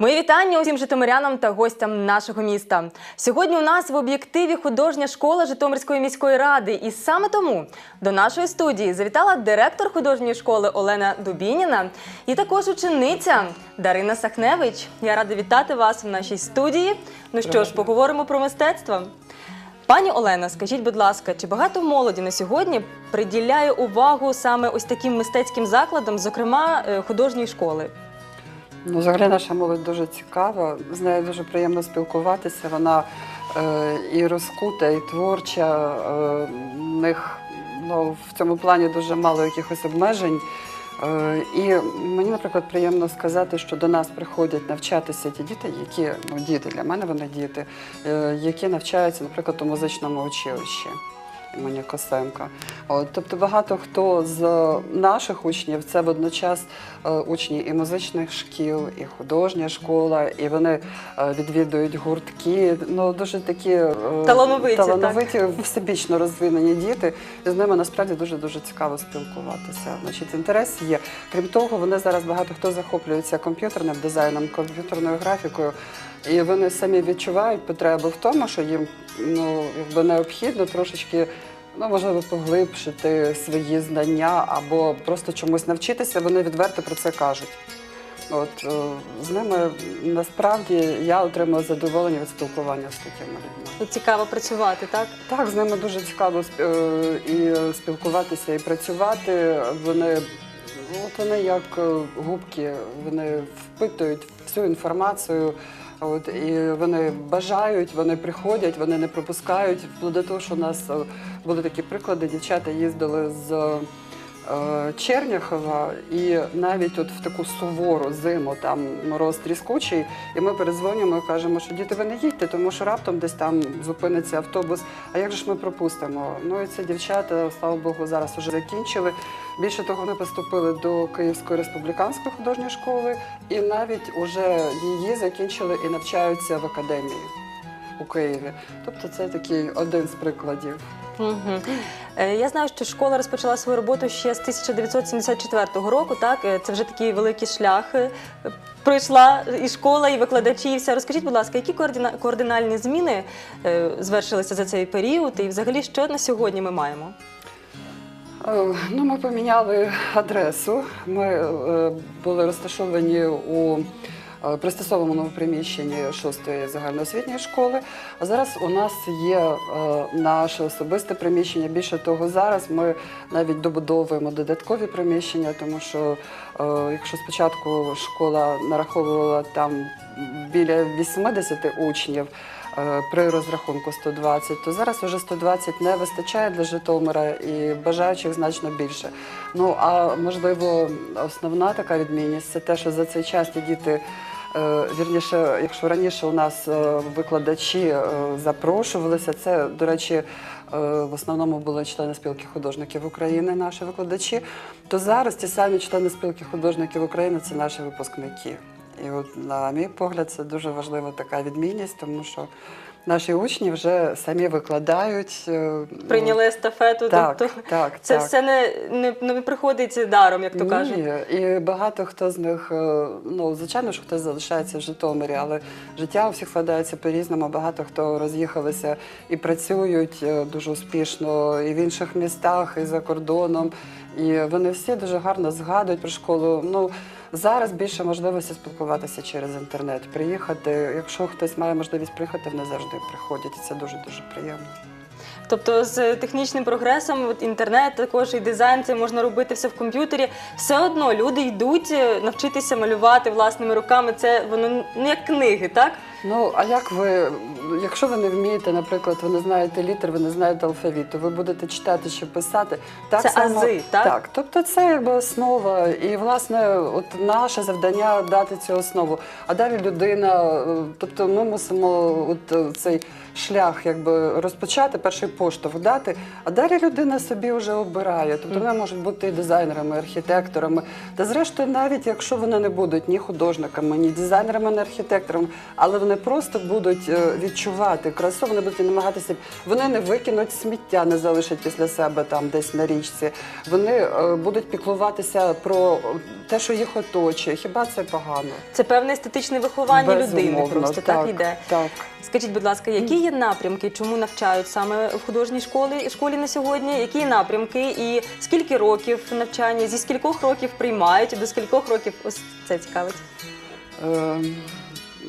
Мої вітання усім житомирянам та гостям нашого міста. Сьогодні у нас в об'єктиві художня школа Житомирської міської ради, і саме тому до нашої студії завітала директор художньої школи Олена Дубініна і також учениця Дарина Сахневич. Я рада вітати вас в нашій студії. Ну що ж, поговоримо про мистецтво. Пані Олена, скажіть, будь ласка, чи багато молоді на сьогодні приділяє увагу саме ось таким мистецьким закладам, зокрема е, художньої школи? Ну, взагалі наша молодь дуже цікава. З нею дуже приємно спілкуватися. Вона е, і розкута, і творча. Е, в них ну, в цьому плані дуже мало якихось обмежень. Е, і мені, наприклад, приємно сказати, що до нас приходять навчатися ті діти, які ну, діти для мене вони діти, е, які навчаються, наприклад, у музичному училищі імені Косенка. Тобто багато хто з наших учнів це водночас е, учні і музичних шкіл, і художня школа, і вони е, відвідують гуртки. Ну дуже такі е, Талановиті, талановиті всебічно розвинені діти. І з ними насправді дуже дуже цікаво спілкуватися. Значить, інтерес є. Крім того, вони зараз багато хто захоплюється комп'ютерним дизайном, комп'ютерною графікою. І вони самі відчувають потребу в тому, що їм ну, якби необхідно трошечки ну, можливо, поглибшити свої знання або просто чомусь навчитися, вони відверто про це кажуть. От е, з ними насправді я отримую задоволення від спілкування з такими людьми. Цікаво працювати, так? Так, з ними дуже цікаво е, і спілкуватися, і працювати. Вони, от вони як е, губки, вони впитують всю інформацію. От, і вони бажають, вони приходять, вони не пропускають. Вплоть до того, що у нас е, були такі приклади, дівчата їздили з Черняхова, і навіть от в таку сувору зиму, там мороз тріскучий, і ми перезвонюємо і кажемо, що діти, ви не їдьте, тому що раптом десь там зупиниться автобус. А як же ж ми пропустимо? Ну і ці дівчата, слава Богу, зараз вже закінчили. Більше того, вони поступили до Київської республіканської художньої школи, і навіть уже її закінчили і навчаються в академії у Києві. Тобто це такий один з прикладів. Угу. Я знаю, що школа розпочала свою роботу ще з 1974 року. Так, Е, це вже такий великий шлях. е, Пройшла і школа, і викладачі, і все. Розкажіть, будь ласка, які координа... координальні зміни е, звершилися за цей період, і взагалі що на сьогодні ми маємо? Е, Ну, ми поміняли адресу. Ми е, були розташовані у е, пристосованому приміщенні шостої загальноосвітньої школи. А зараз у нас є е, наше особисте приміщення. Більше того, зараз ми навіть добудовуємо додаткові приміщення, тому що е, якщо спочатку школа нараховувала там біля 80 учнів. Е, При розрахунку 120, то зараз вже 120 не вистачає для Житомира і бажаючих значно більше. Ну а можливо, основна така відмінність це те, що за цей час ті діти. е, Вірніше, якщо раніше у нас е, викладачі запрошувалися, це, до речі, в основному були члени спілки художників України, наші викладачі, то зараз ті самі члени спілки художників України це наші випускники. І от, на мій погляд, це дуже важлива така відмінність, тому що наші учні вже самі викладають. е, Прийняли естафету, Так, тобто так, це так. все не, не, не приходить даром, як то Ні, кажуть. і багато хто з них, е, ну звичайно, що хтось залишається в Житомирі, але життя у всіх складається по-різному. Багато хто роз'їхалися і працюють е, дуже успішно і в інших містах, і за кордоном. І вони всі дуже гарно згадують про школу. Ну зараз більше можливості спілкуватися через інтернет, приїхати. Якщо хтось має можливість приїхати, вони завжди приходять. І це дуже дуже приємно. Тобто з технічним прогресом, інтернет, також і дизайн, це можна робити все в комп'ютері. Все одно люди йдуть е, навчитися малювати власними руками. Це воно не як книги, так? Ну, а як ви, якщо ви не вмієте, наприклад, ви не знаєте літер, ви не знаєте алфавіту, ви будете читати чи писати, так Це само ази, так? так. Тобто це якби основа, і власне, от наше завдання дати цю основу. А далі людина, е, тобто ми мусимо от е, цей шлях якби розпочати, перший поштовх дати, а далі людина собі вже обирає. Тобто вони можуть бути і дизайнерами, і архітекторами. Та зрештою, навіть якщо вони не будуть ні художниками, ні дизайнерами, ні архітекторами, але вони вони просто будуть е, відчувати красу, вони будуть намагатися, вони не викинуть сміття, не залишать після себе там десь на річці. Вони е, будуть піклуватися про те, що їх оточує. Хіба це погано? Це певне естетичне виховання людини просто так, йде. Так. Скажіть, будь ласка, які є напрямки, чому навчають саме в художній школі школі на сьогодні? Які напрямки і скільки років навчання? Зі скількох років приймають, до скількох років ось це цікавить. Е,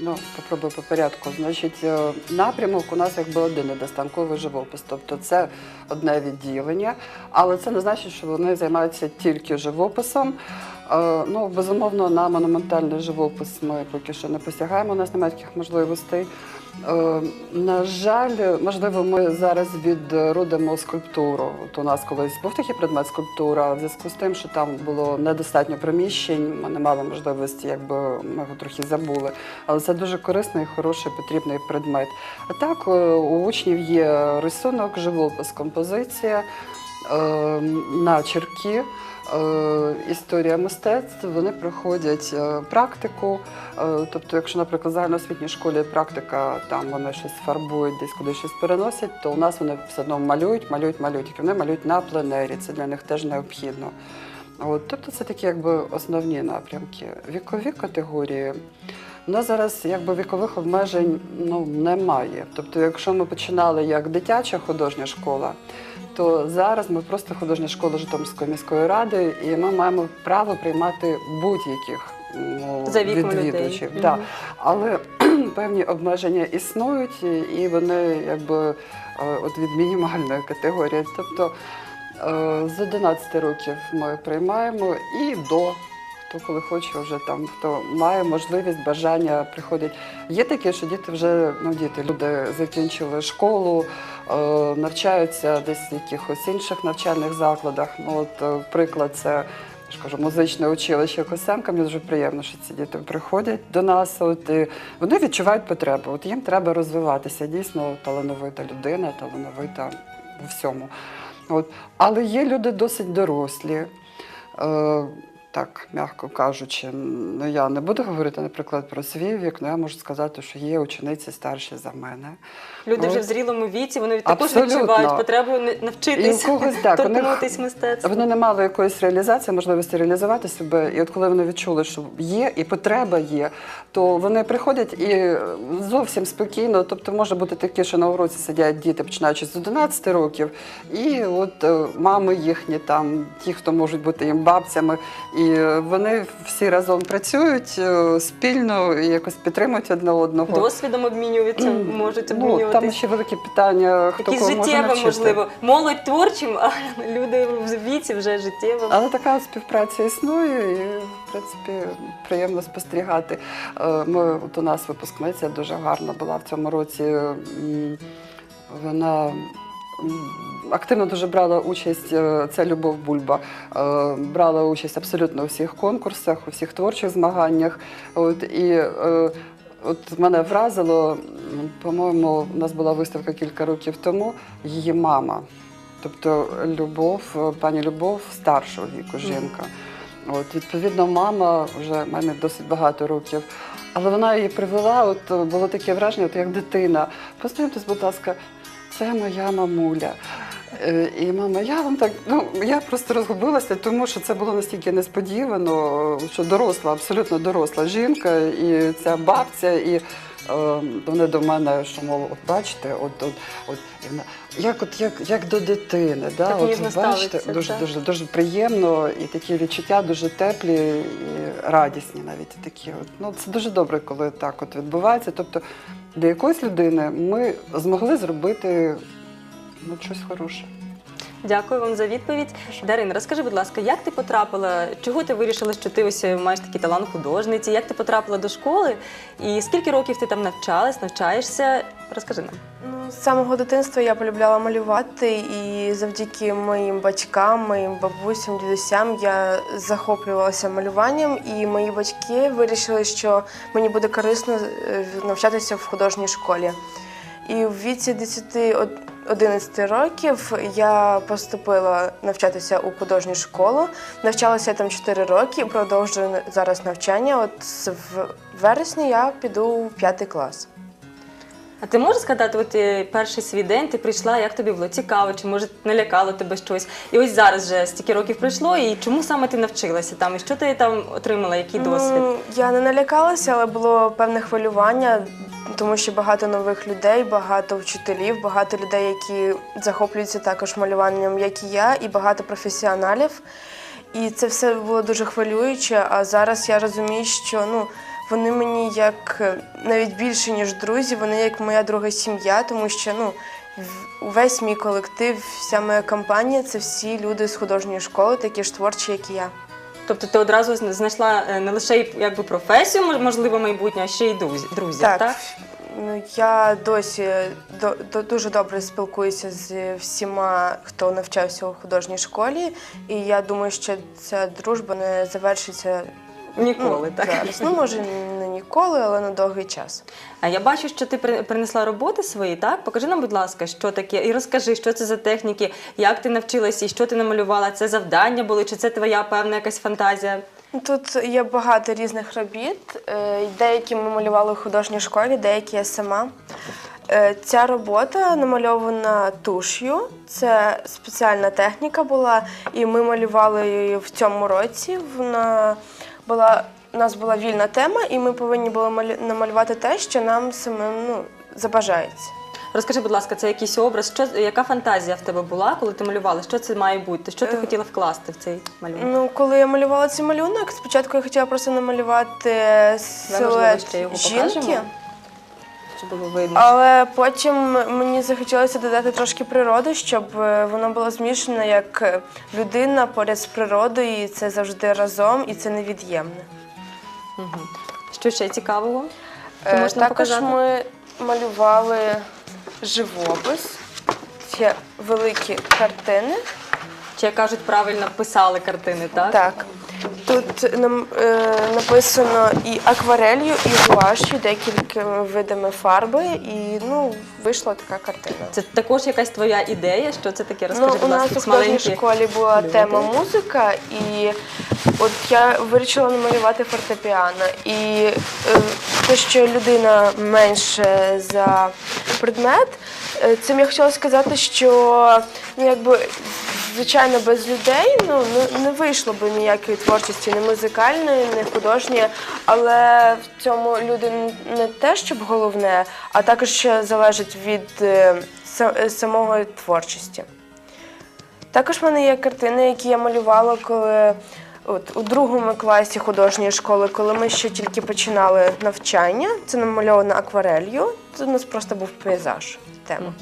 ну, попробую по порядку. Значить, е, напрямок у нас якби один достанковий живопис. Тобто це одне відділення, але це не значить, що вони займаються тільки живописом. Е, ну, безумовно, на монументальний живопис ми поки що не посягаємо, у нас немає таких можливостей. Е, на жаль, можливо, ми зараз відродимо скульптуру. От у нас колись був такий предмет скульптура. В зв'язку з тим, що там було недостатньо приміщень, ми не мали можливості, якби ми його трохи забули. Але це дуже корисний, хороший, потрібний предмет. А так е, у учнів є рисунок, живопис, композиція, е, начерки. Е, Історія мистецтв вони проходять е, практику. Е, Тобто, якщо, наприклад, в загальноосвітній школі практика, там вони щось фарбують, десь кудись щось переносять, то у нас вони все одно малюють, малюють, малюють. Вони малюють на пленері. Це для них теж необхідно. От, тобто це такі якби основні напрямки. Вікові категорії. У нас зараз якби вікових обмежень ну, немає. Тобто, якщо ми починали як дитяча художня школа, то зараз ми просто художня школа Житомирської міської ради, і ми маємо право приймати будь-яких За віком людей. відвідувачів. Мгм. Да. Але певні обмеження існують, і- вони якби е, от від мінімальної категорії. Тобто е, з 11 років ми приймаємо і до. Хто коли хоче, вже там хто має можливість, бажання приходять. Є таке, що діти вже ну діти, люди закінчили школу, навчаються десь в якихось інших навчальних закладах. Ну от е, приклад, це ж кажу, музичне училище Косенка. Мені дуже приємно, що ці діти приходять до нас. От і вони відчувають потребу. От їм треба розвиватися. Дійсно талановита людина, талановита у всьому. От. Але є люди досить дорослі. Е, так, м'яко кажучи, ну я не буду говорити, наприклад, про свій вік, але я можу сказати, що є учениці старші за мене. Люди вже в зрілому віці, вони також відчувають потребу навчитись них- мистецтва. Вони не мали якоїсь реалізації, можливості реалізувати себе. І от коли вони відчули, що є і потреба є, то вони приходять і зовсім спокійно. Тобто може бути таке, що на уроці сидять діти, починаючи з 11 років, і от е, мами їхні, там ті, хто можуть бути їм бабцями, і вони всі разом працюють е, спільно і якось підтримують одне одного. Досвідом обмінюються, можуть Ну, там ще велике питання, хто Якісь кого може життєве, навчити. можливо. Молодь творчим, а люди в віці вже життєво. Але така співпраця існує, і в принципі приємно спостерігати. Е, Ми от у нас випускниця дуже гарна була в цьому році. Вона активно дуже брала участь. е, Це Любов Бульба. е, Брала участь абсолютно у всіх конкурсах, у всіх творчих змаганнях. От і е, От мене вразило, по-моєму, у нас була виставка кілька років тому. Її мама, тобто Любов, пані Любов старшого віку жінка. От, відповідно, мама вже мене досить багато років. Але вона її привела, от було таке враження, от як дитина. Послухайте, будь ласка, це моя мамуля. Е, І мама, я вам так, ну я просто розгубилася, тому що це було настільки несподівано, що доросла, абсолютно доросла жінка, і ця бабця, і вони до мене, що мов, от бачите, от, от, от вона, як, от як, як до дитини, да? Так от, бачите, дуже, так. дуже, дуже приємно, і такі відчуття дуже теплі і радісні навіть такі. От. Ну, це дуже добре, коли так от відбувається. Тобто для якоїсь людини ми змогли зробити ну, щось хороше. Дякую вам за відповідь. Дарина, розкажи, будь ласка, як ти потрапила? Чого ти вирішила, що ти ось маєш такий талант художниці? Як ти потрапила до школи? І скільки років ти там навчалась, навчаєшся? Розкажи нам. Ну, з самого дитинства я полюбляла малювати, і завдяки моїм батькам, моїм бабусям, дідусям я захоплювалася малюванням, і мої батьки вирішили, що мені буде корисно е, навчатися в художній школі. І в віці 10-11 років я поступила навчатися у художню школу. Навчалася там 4 роки, продовжую зараз навчання. От з в- вересня я піду у 5 клас. А ти можеш сказати, от е, перший свій день ти прийшла, як тобі було цікаво, чи може налякало тебе щось? І ось зараз вже стільки років пройшло, і чому саме ти навчилася там? І що ти там отримала, який досвід? Ну, я не налякалася, але було певне хвилювання, тому що багато нових людей, багато вчителів, багато людей, які захоплюються також малюванням, як і я, і багато професіоналів. І це все було дуже хвилююче. А зараз я розумію, що ну. Вони мені як е, навіть більше, ніж друзі, вони як моя друга сім'я, тому що ну, увесь мій колектив, вся моя компанія це всі люди з художньої школи, такі ж творчі, як і я. Тобто ти одразу знайшла е, не лише якби професію, мож- можливо, майбутнє, а ще й друзі, друзів, так? Так, ну я досі до, до- дуже добре спілкуюся з всіма, хто навчався у художній школі, і я думаю, що ця дружба не завершиться Ніколи, ну, так? зараз. Ну може не ніколи, але на довгий час. А я бачу, що ти при- принесла роботи свої, так? Покажи нам, будь ласка, що таке, і розкажи, що це за техніки, як ти навчилася і що ти намалювала. Це завдання були, чи це твоя певна якась фантазія? Тут є багато різних робіт. Е, Деякі ми малювали у художній школі, деякі я сама. Е, Ця робота намальована туш'ю. Це спеціальна техніка була, і ми малювали її в цьому році. Вона була у нас була вільна тема, і ми повинні були малі- намалювати те, що нам самим ну, забажається. Розкажи, будь ласка, це якийсь образ? Що яка фантазія в тебе була, коли ти малювала? Що це має бути? Що ти Е, хотіла вкласти в цей малюнок? Ну, коли я малювала цей малюнок, спочатку я хотіла просто намалювати можливо, силует його жінки. покажемо? Щоб було видно. Але потім мені захотілося додати трошки природи, щоб е, воно було змішане як е, людина поряд з природою, і це завжди разом, і це невід'ємне. Що ще цікавого? Е, Також показати? ми малювали живопис, це великі картини. Чи як кажуть, правильно писали картини, так? Так. Тут нам е, написано і акварелью, і гуашю, декількома видами фарби, і ну, вийшла така картина. Це також якась твоя ідея? Що це таке? Розкажи, Ну, у будь ласка, нас у якісь художній маленькі. школі була люди. тема музика, і от я вирішила намалювати фортепіано. І е, те, що людина менше за предмет, е, цим я хотіла сказати, що ну, якби, звичайно, без людей ну, не, вийшло б ніякої творчості, не музикальної, не художньої, але в цьому люди не те, щоб головне, а також ще залежить від е, е, самого творчості. Також в мене є картини, які я малювала, коли от, у другому класі художньої школи, коли ми ще тільки починали навчання. Це намальовано акварелью. Це у нас просто був пейзаж. Тема.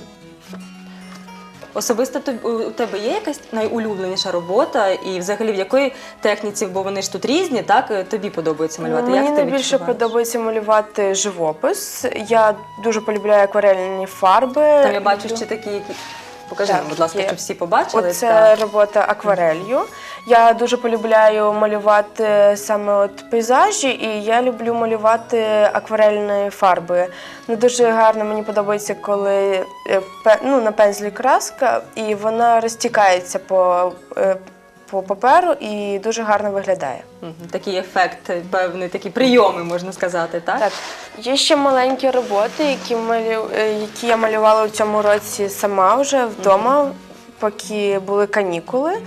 Особисто тоб- у тебе є якась найулюбленіша робота, і взагалі в якої техніці, бо вони ж тут різні, так е, тобі подобається малювати? Мені Як ти найбільше відчуваєш? подобається малювати живопис. Я дуже полюбляю акварельні фарби. Там я бачу ще такі, які покажи Так, нам, будь ласка, є. щоб всі побачили. Оце так. робота акварелью. Я дуже полюбляю малювати саме от пейзажі, і я люблю малювати акварельні фарби. Ну, дуже гарно мені подобається, коли е, пе- ну, на пензлі краска, і вона розтікається по, е, по паперу і дуже гарно виглядає. Мгм. Такий ефект, певний, такі прийоми, можна сказати, так? Так, є ще маленькі роботи, які, малю... е, які я малювала у цьому році сама вже вдома, поки були канікули,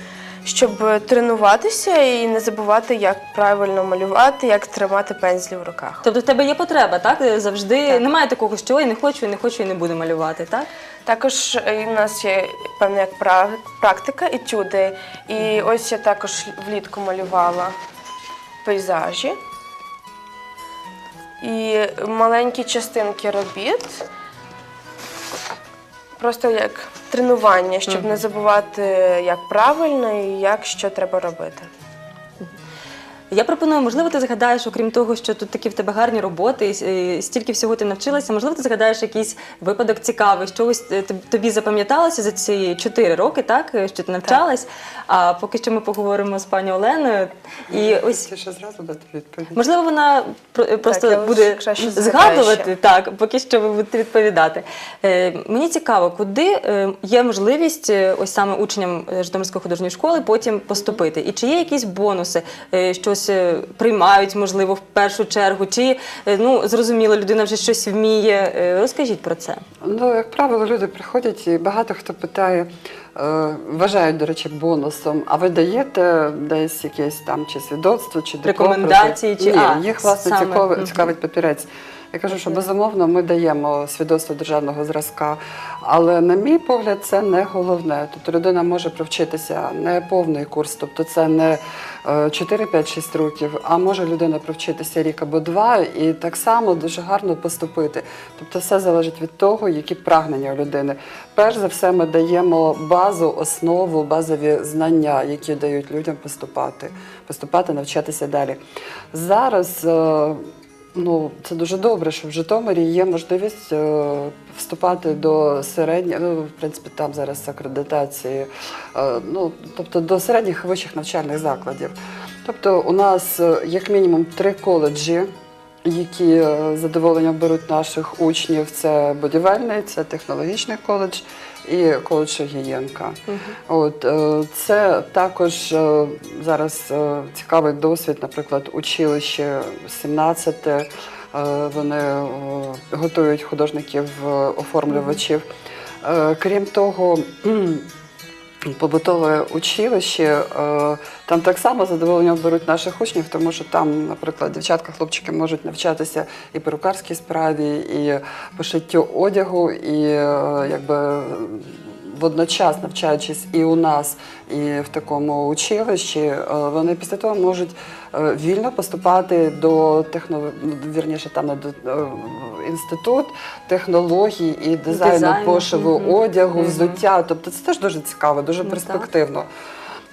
щоб тренуватися і не забувати, як правильно малювати, як тримати пензлі в руках. Тобто в тебе є потреба, так? Завжди Так. немає такого, що ой, не хочу, не хочу і не буду малювати, так? Також е, у нас є певна як практика, етюди. І ось я також влітку малювала пейзажі. І маленькі частинки робіт. Просто як тренування, щоб не забувати, як правильно і як що треба робити. Я пропоную, можливо, ти згадаєш, окрім того, що тут такі в тебе гарні роботи, і і стільки всього ти навчилася, можливо, ти згадаєш якийсь випадок цікавий, що ось е, тобі запам'яталося за ці чотири роки, так, е, що ти навчалась. А поки що ми поговоримо з пані Оленою. І ось ще зразу дати відповідь. Можливо, вона просто лише буде згадувати, ще. так, поки що ви будете відповідати. Е, мені цікаво, куди е, є можливість е, ось саме учням е, Житомирської художньої школи потім поступити? І чи є якісь бонуси, е, е, приймають, можливо, в першу чергу? Чи е, ну зрозуміло, людина вже щось вміє? Е, Розкажіть про це. Ну, як правило, люди приходять і багато хто питає, е, вважають, до речі, бонусом, а ви даєте десь якесь там чи свідоцтво, чи диплом? Рекомендації чи- Ні, а, їх власне саме, цікавить папірець. Я кажу, що безумовно ми даємо свідоцтво державного зразка, але на мій погляд, це не головне. Тобто людина може провчитися не повний курс, тобто це не е, 4, 5, 6 років, а може людина провчитися рік або два і так само дуже гарно поступити. Тобто все залежить від того, які прагнення у людини. Перш за все, ми даємо базу, основу, базові знання, які дають людям поступати, поступати, навчатися далі. Зараз. Ну, це дуже добре, що в Житомирі є можливість е, вступати до середньої, ну, в принципі, там зараз акредитації, е, ну, тобто до середніх вищих навчальних закладів. Тобто у нас е, як мінімум три коледжі, які е, задоволенням беруть наших учнів. Це будівельний, це технологічний коледж і коучу Гієнка. Угу. От е, це також е, зараз е, цікавий досвід, наприклад, училище 17. е, Вони готують художників оформлювачів. Крім того, побутове училище, е, там так само задоволення беруть наших учнів, тому що там, наприклад, дівчатка, хлопчики можуть навчатися і перукарській справі, і пошиттю одягу, і е, якби. Водночас навчаючись і у нас, і в такому училищі, е, вони після того можуть е, вільно поступати до техно... вірніше, там до- е, інститут технологій і дизайну, Дизайну, пошиву мгм. одягу, Мгм. взуття. Тобто це теж дуже цікаво, дуже Ну, перспективно.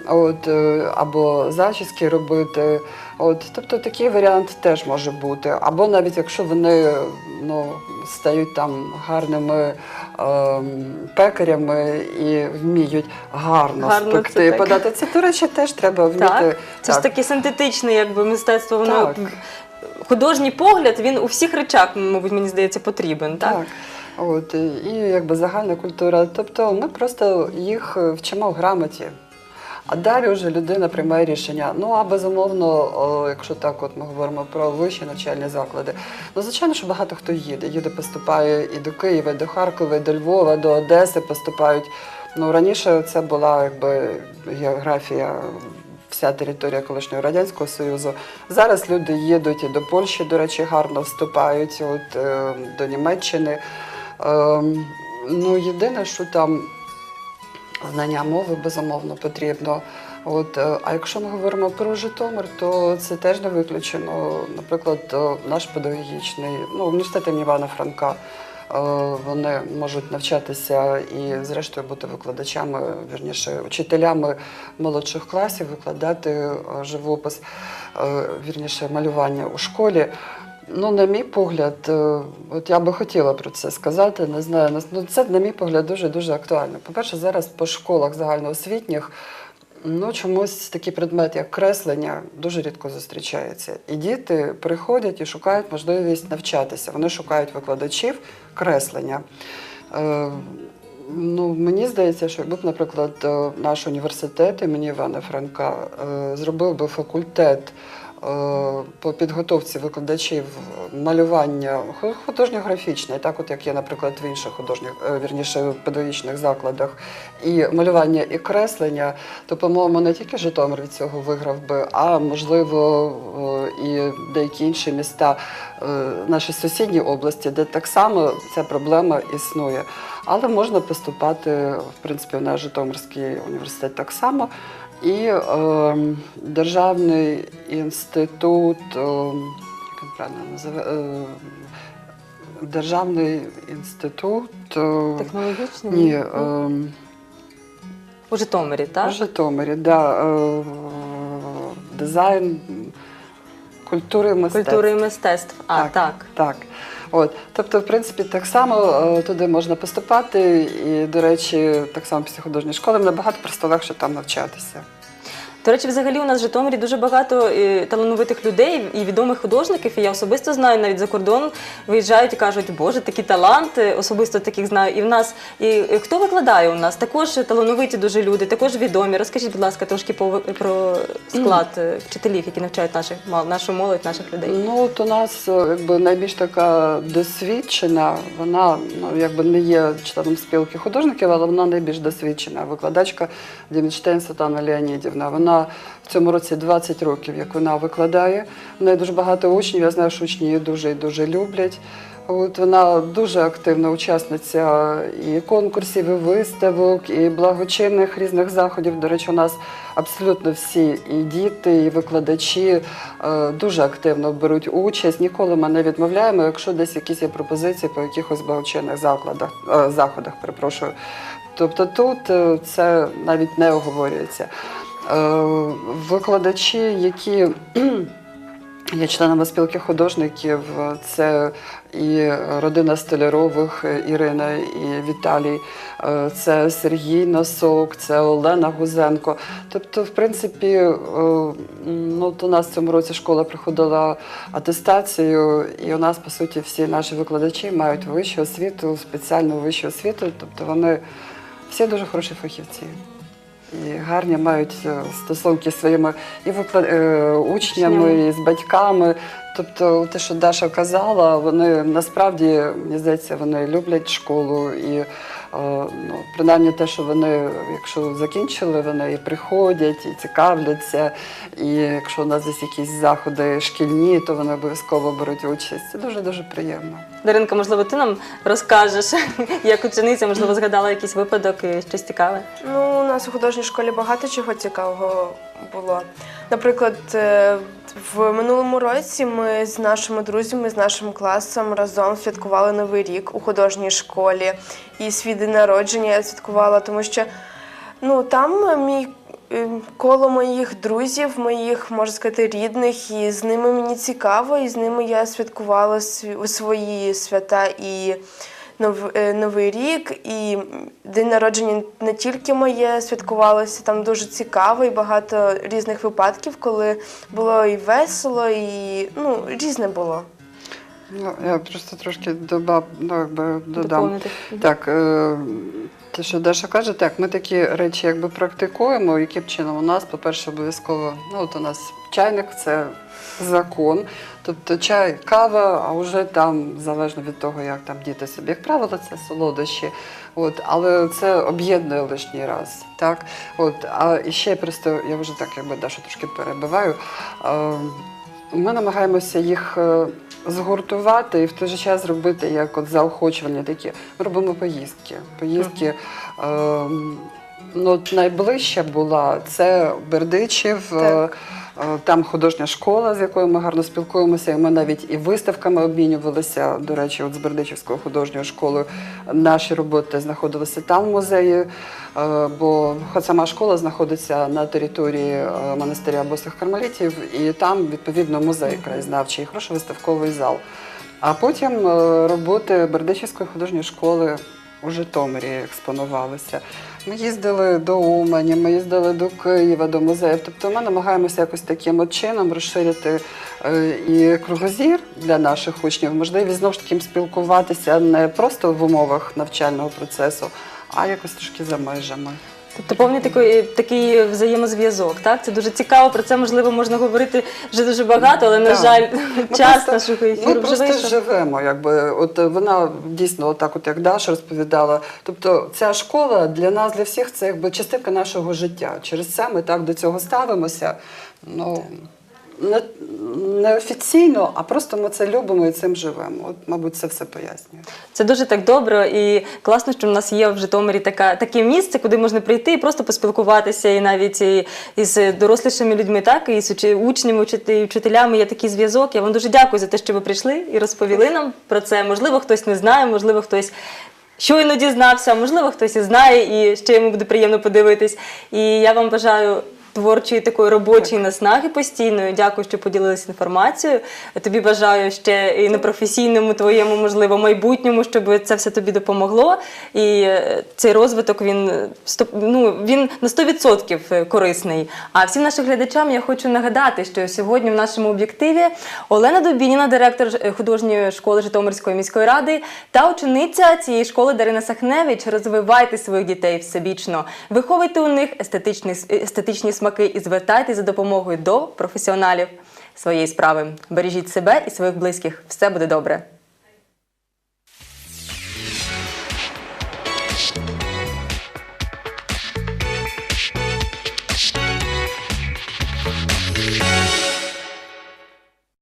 От, е, або зачіски робити. От, тобто такий варіант теж може бути. Або навіть якщо вони ну, стають там гарними ем, пекарями і вміють гарно, Гарно спекти, так. подати. Це, до речі, теж треба вміти. Так, це ж так. таке синтетичне, якби мистецтво. Воно Так. художній погляд він у всіх речах, мабуть, мені здається, потрібен. Так, Так. От, і і якби загальна культура. Тобто ми просто їх е, вчимо в грамоті. А далі вже людина приймає рішення. Ну а безумовно, якщо так, от ми говоримо про вищі навчальні заклади. Ну, звичайно, що багато хто їде. Їде, поступає і до Києва, і до Харкова, і до Львова, до Одеси поступають. Ну раніше це була якби географія. Вся територія колишнього радянського союзу. Зараз люди їдуть і до Польщі, до речі, гарно вступають, от е, до Німеччини. Ем, ну, єдине, що там знання мови безумовно потрібно. От, е, а якщо ми говоримо про Житомир, то це теж не виключено. Наприклад, е, наш педагогічний ну, університет Івана Франка. е, Вони можуть навчатися і, зрештою, бути викладачами, вірніше, вчителями молодших класів, викладати живопис, вірніше, малювання у школі. Ну, на мій погляд, е, от я би хотіла про це сказати. Не знаю, ну це на мій погляд дуже дуже актуально. По-перше, зараз по школах загальноосвітніх ну чомусь такий предмет, як креслення, дуже рідко зустрічається. І діти приходять і шукають можливість навчатися. Вони шукають викладачів креслення. Е, Ну, мені здається, що якби б, наприклад, е, наш університет імені Івана Франка е, зробив би факультет по підготовці викладачів малювання ху- художньо-графічне, так от як є, наприклад, в інших художніх, е, вірніше, педагогічних закладах, і малювання і креслення, то, по-моєму, не тільки Житомир від цього виграв би, а можливо е, і деякі інші міста е, наші сусідні області, де так само ця проблема існує. Але можна поступати, в принципі, в наш Житомирський університет так само. І е, Державний інститут, е, як він правильно називає, е, Державний інститут. е, Технологічний? ні, е, У Житомирі, так? в Житомирі, да, е, дизайн культури і мистецтв. Культури і мистецтв. А, так. Так. От, тобто, в принципі, так само е, туди можна поступати, і, до речі, так само після художньої школи набагато просто легше там навчатися. До речі, взагалі у нас в Житомирі дуже багато е, талановитих людей і відомих художників. І я особисто знаю, навіть за кордон виїжджають і кажуть, Боже, такі таланти, особисто таких знаю. І в нас і, і хто викладає у нас? Також талановиті дуже люди, також відомі. Розкажіть, будь ласка, трошки по, про склад е, вчителів, які навчають наших мал- нашу молодь, наших людей. Ну, от у нас е, якби найбільш така досвідчена, вона ну, якби не є членом спілки художників, але вона найбільш досвідчена. Викладачка Дімітштейн Світлана Леонідівна. Вона в цьому році 20 років, як вона викладає. В неї дуже багато учнів. Я знаю, що учні її дуже і дуже люблять. От вона дуже активна учасниця і конкурсів, і виставок, і благочинних різних заходів. До речі, у нас абсолютно всі і діти, і викладачі е, дуже активно беруть участь. Ніколи ми не відмовляємо, якщо десь якісь є пропозиції по якихось благочинних закладах, е, заходах, перепрошую. Тобто тут е, це навіть не оговорюється. Е, Викладачі, які Є членами спілки художників. Це і родина Столярових, Ірина і Віталій, е, це Сергій Носок, це Олена Гузенко. Тобто, в принципі, е, ну, до нас в цьому році школа проходила атестацію, і у нас, по суті, всі наші викладачі мають вищу освіту, спеціальну вищу освіту. Тобто вони всі дуже хороші фахівці. І гарні мають е, стосунки з своїми і е, учнями, і з батьками. Тобто, те, що Даша казала, вони насправді мені здається, вони люблять школу і е, ну, принаймні те, що вони, якщо закінчили, вони і приходять, і цікавляться. І якщо у нас десь якісь заходи шкільні, то вони обов'язково беруть участь. Це дуже дуже приємно. Даринка, можливо, ти нам розкажеш, як учениця, можливо, згадала якийсь випадок і щось цікаве. Ну, у нас у художній школі багато чого цікавого було. Наприклад, е, в минулому році ми з нашими друзями, з нашим класом разом святкували Новий рік у художній школі. І свій день народження я святкувала, тому що ну, там мій е, коло моїх друзів, моїх, можна сказати, рідних, і з ними мені цікаво, і з ними я святкувала свої свята і Новий рік, і день народження не тільки моє святкувалося, там дуже цікаво і багато різних випадків, коли було і весело, і ну, різне було. Ну, я просто трошки ну, якби додам. Доповнити. Так, е, те, що Даша каже, так, ми такі речі якби практикуємо, яким чином у нас, по-перше, обов'язково, ну от у нас чайник це закон. Тобто чай, кава, а вже там залежно від того, як там діти собі, як правило, це солодощі. От, але це об'єднує лишній раз. Так? От, а і ще просто я вже так якби Дашу трошки перебиваю. Ми намагаємося їх е, згуртувати і в той же час зробити як от заохочування такі. Ми робимо поїздки. Поїздки. Е, ну, найближча була це Бердичів. е, Так. Е, Там художня школа, з якою ми гарно спілкуємося. І ми навіть і виставками обмінювалися. До речі, от з Бердичівською художньою школою наші роботи знаходилися там в музеї, е, бо сама школа знаходиться на території е, монастиря босих кармелітів, і там відповідно музей краєзнавчий, хороший виставковий зал. А потім роботи Бердичівської художньої школи у Житомирі експонувалися. Ми їздили до Умані, ми їздили до Києва, до музеїв. Тобто ми намагаємося якось таким чином розширити е, і кругозір для наших учнів, можливість знову ж таки спілкуватися не просто в умовах навчального процесу, а якось трошки за межами. Тобто повний такий, такий взаємозв'язок. Так? Це дуже цікаво. Про це можливо можна говорити вже дуже багато, але на Так. жаль, Ми час просто- нашого Ми ефіру вже просто вийшов. живемо, якби от вона дійсно, отак, от як Даша розповідала. Тобто, ця школа для нас, для всіх, це якби частинка нашого життя. Через це ми так до цього ставимося. Ну не, офіційно, а просто ми це любимо і цим живемо. От, мабуть, це все пояснює. Це дуже так добре і класно, що в нас є в Житомирі така, таке місце, куди можна прийти і просто поспілкуватися, і навіть і, із дорослішими людьми, так і з учнями, вчити- вчителями є такий зв'язок. Я вам дуже дякую за те, що ви прийшли і розповіли нам про це. Можливо, хтось не знає, можливо, хтось. Щойно дізнався, можливо, хтось і знає, і ще йому буде приємно подивитись. І я вам бажаю творчої такої робочої наснаги постійної. Дякую, що поділилися інформацією. Тобі бажаю ще і на професійному твоєму, можливо, майбутньому, щоб це все тобі допомогло. І е, цей розвиток він е, ну, він на 100% корисний. А всім нашим глядачам я хочу нагадати, що сьогодні в нашому об'єктиві Олена Дубініна, директор художньої школи Житомирської міської ради, та учениця цієї школи Дарина Сахневич. Розвивайте своїх дітей всебічно, виховуйте у них естетичні, естетичні смаки і звертайтеся за допомогою до професіоналів своєї справи. Бережіть себе і своїх близьких. Все буде добре.